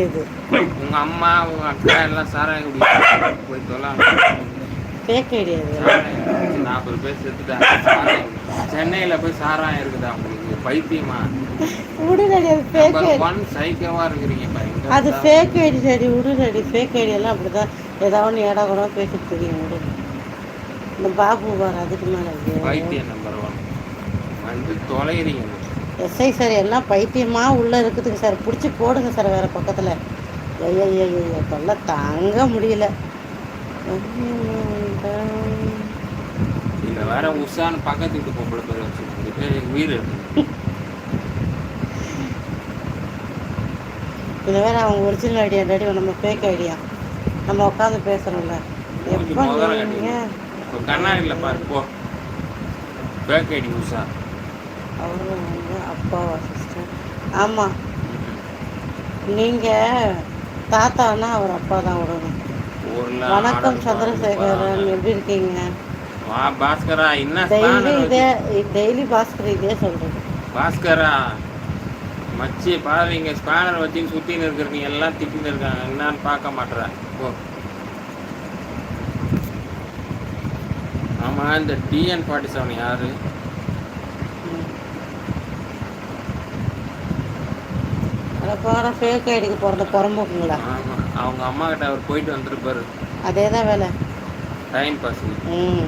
இது. உங்க அம்மா உங்க அக்கா எல்லாம் குடிச்சு போய் ஃபேக் ஐடியா இது நாற்பது பேர் செத்துட்டாங்க. சென்னையில போய் சாராயம் இருக்குதா உங்களுக்கு? பைத்தியமா? அது ஃபேக் ஐடி ஒன் சைக்கவா இருக்கிறீங்க பாருங்க. அது ஃபேக் ஐடி சரி விடுதடி ஃபேக் ஐடியெல்லாம் அப்படி தான் ஏதாவது ஒன்று ஏடா கூட பேசிட்டு தெரியும் விடு இந்த பாபு பார் அதுக்கு மேலே பைத்தியம் நம்பர் ஒன் வந்து தொலைகிறீங்க எஸ்ஐ சார் எல்லாம் பைத்தியமா உள்ளே இருக்குதுங்க சார். பிடிச்சி போடுங்க சார் வேறு பக்கத்தில். ஐயா ஐயா தொல்லை தாங்க முடியல. வேற உஷான்னு பக்கத்து வீட்டு பொம்பளை பேர் உயிர் இருக்கு. இது வேற அவங்க ஒரிஜினல் ஐடியா டாடி நம்ம ஃபேக் ஐடியா நம்ம உட்காந்து பேசுகிறோம்ல மூஞ்சி எப்போ கண்ணாடியில பாரு போ. Fake ID Usha. அவரும் வந்து அப்பாவா சிஸ்டர் ஆமாம் நீங்கள் தாத்தானா அவர் அப்பா தான் விடணும் வணக்கம் சந்திரசேகரன். எப்படி இருக்கீங்க? பாஸ்கரா என்ன டெய்லி இதே டெய்லி பாஸ்கர் இதே சொல்கிறது பாஸ்கரா? மச்சி பாருங்க ஸ்பேனர் வச்சு சுத்தின்னு இருக்கிறீங்க எல்லாம் திட்டின்னு இருக்காங்க. என்னன்னு பார்க்க மாட்டேற போ. ஆமா இந்த டிஎன் ஃபார்ட்டி செவன் யாரு? அதை போகிற ஃபேக் ஐடிக்கு பிறந்த புறம்போக்குங்களா? ஆமா. அவங்க அம்மா கிட்ட அவர் போயிட்டு வந்துருப்பாரு. அதே தான் வேலை. டைம் பாஸ் ம்.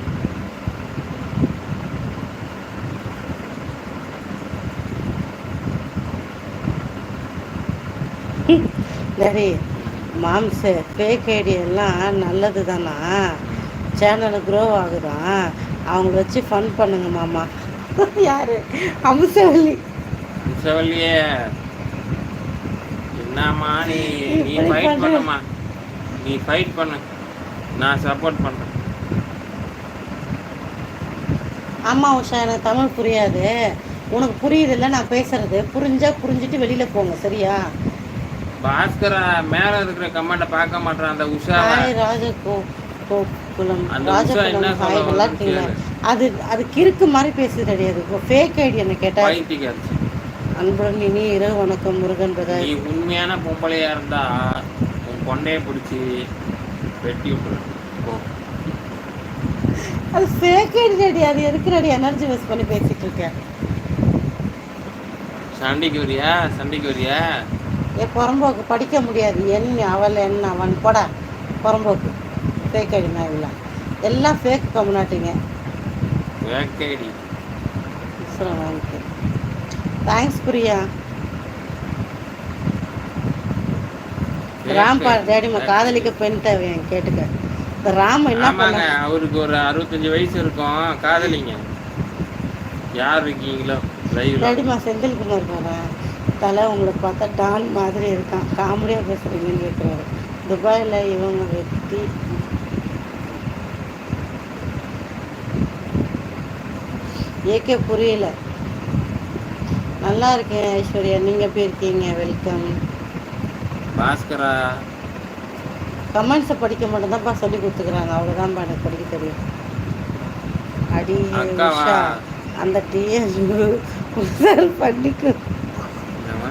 சரி மாம்ச ஃபேக் ஐடி எல்லாம் நல்லது தானா சேனல் க்ரோ ஆகுதான் அவங்கள வச்சு ஃபன் பண்ணுங்க மாமா. யாரு? அம்சவல்லி. செவல்லியே என்னம்மா நீ நீ ஃபைட். பண்ணுமா நீ ஃபைட் பண்ணு. நான் சப்போர்ட் பண்றேன். ஆமா உஷா எனக்கு தமிழ் புரியாது. உனக்கு புரியுதுல்ல நான் பேசுறது. புரிஞ்சா புரிஞ்சுட்டு வெளியில போங்க சரியா? பாஸ்கரா மேல இருக்கிற கமெண்ட பார்க்க மாட்டான் அந்த உஷாவை. ஹாய் ராஜ கோ உஷா என்ன ராஜகுலம் சொல்ல ஹாய் நல்லா இருக்கீங்களா. அது அது கிறுக்கு மாதிரி பேசுது கிடையாது ஃபேக் ஐடி என்ன கேட்டா. அன்புடன் இனி இரவு வணக்கம் முருகன் பிரதர். நீ உண்மையான பொம்பளையா இருந்தா உன் கொண்டைய பிடிச்சி வெட்டி விட்டுரு. அது ஃபேக் ஐடி அது எதுக்கு ரெடி எனர்ஜி வேஸ்ட் பண்ணி பேசிட்டு இருக்கேன் சண்டைக்கு வரியா? சண்டைக்கு வரியா? ஏ புறம்போக்கு படிக்க முடியாது. என் அவள் என்ன அவன். போடா புறம்போக்கு. ஃபேக் ஐடி நான் எல்லாம் ஃபேக் கம்னாட்டிங்க வேக்கைடி தேங்க்ஸ் பிரியா ராம் பா டேடிமா காதலிக்க பெண் தேவை கேட்டுக்க. இந்த ராம் என்ன ஆமாங்க பண்ண அவருக்கு ஒரு அறுபத்தஞ்சு வயசு இருக்கும். காதலிங்க. யார் இருக்கீங்களோ? டேடிமா செந்தில்குமார் போகிறேன் தலை உங்களை பார்த்தா டான் மாதிரி இருக்கான். காமெடியாக பேசுகிறீங்கன்னு கேட்குறாரு துபாயில் இவங்க வெட்டி ஏகே புரியல. நல்லா இருக்கேன் ஐஸ்வர்யா. நீங்கள் எப்படி இருக்கீங்க? வெல்கம் பாஸ்கரா? கமெண்ட்ஸை படிக்க மட்டும்தான்ப்பா சொல்லி கொடுத்துக்கிறாங்க. அவ்வளோதான்ப்பா எனக்கு படிக்க தெரியும். அடி? உஷா அந்த டிஎஸ் பண்ணிக்கு என்னம்மா?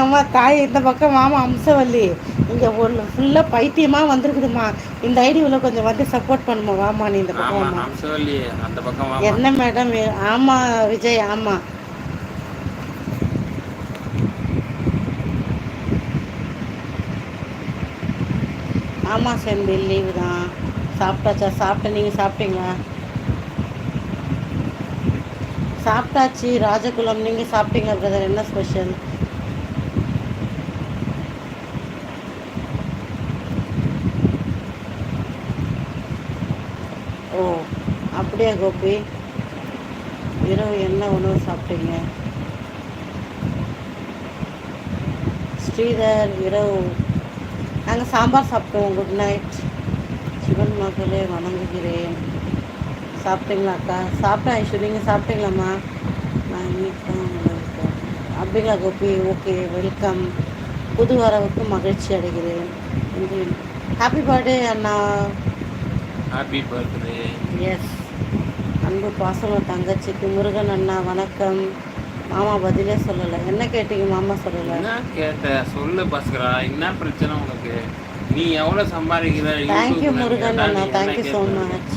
ஏம்மா தாய் இந்த பக்கம் மாமா அம்சவல்லி. இங்கே ஒன்று ஃபுல்லாக பைத்தியமாக வந்திருக்குதுமா இந்த ஐடியில் கொஞ்சம் வந்து சப்போர்ட் பண்ணுமா? வாமா நீ இந்த பக்கம் ஆமா என்ன மேடம் ஆமாம் விஜய் ஆமாம் ஆமாம் செந்தில் லீவு தான். சாப்பிட்டாச்சா? சாப்பிட்டேன் நீங்கள் சாப்பிட்டீங்களா? சாப்பிட்டாச்சு. ராஜகுலம் நீங்கள் சாப்பிட்டீங்களா பிரதர் என்ன ஸ்பெஷல் ஓ அப்படியா கோபி? இரவு என்ன உணவு சாப்பிட்டீங்க? ஸ்ரீதர் இரவு நாங்கள் சாம்பார் சாப்பிட்டோம். குட் நைட் சிவன் மகளே வணங்குகிறேன். சாப்பிட்டீங்களா அக்கா? சாப்பிட்டேன் ஐஷு. நீங்கள் சாப்பிட்டீங்களாம்மா? நான் இன்னைக்கு தான் வந்திருக்கேன். அப்படிங்களா கோபி? ஓகே வெல்கம் புது வரவுக்கு மகிழ்ச்சி அடைகிறேன். ஹாப்பி பர்த்டே அண்ணா. ஹாப்பி பர்த்டே எஸ் அன்பு பாசம தங்கச்சிக்கு முருகன் அண்ணா வணக்கம். மாமா பதிலே சொல்லலை. என்ன கேட்டீங்க மாமா சொல்லலை? என்ன கேட்ட? சொல்லு பாஸ்கரா. என்ன பிரச்சனை உனக்கு? நீ எவ்வளவு சம்பாதிக்கிற? Thank you Murugan thank you so? Much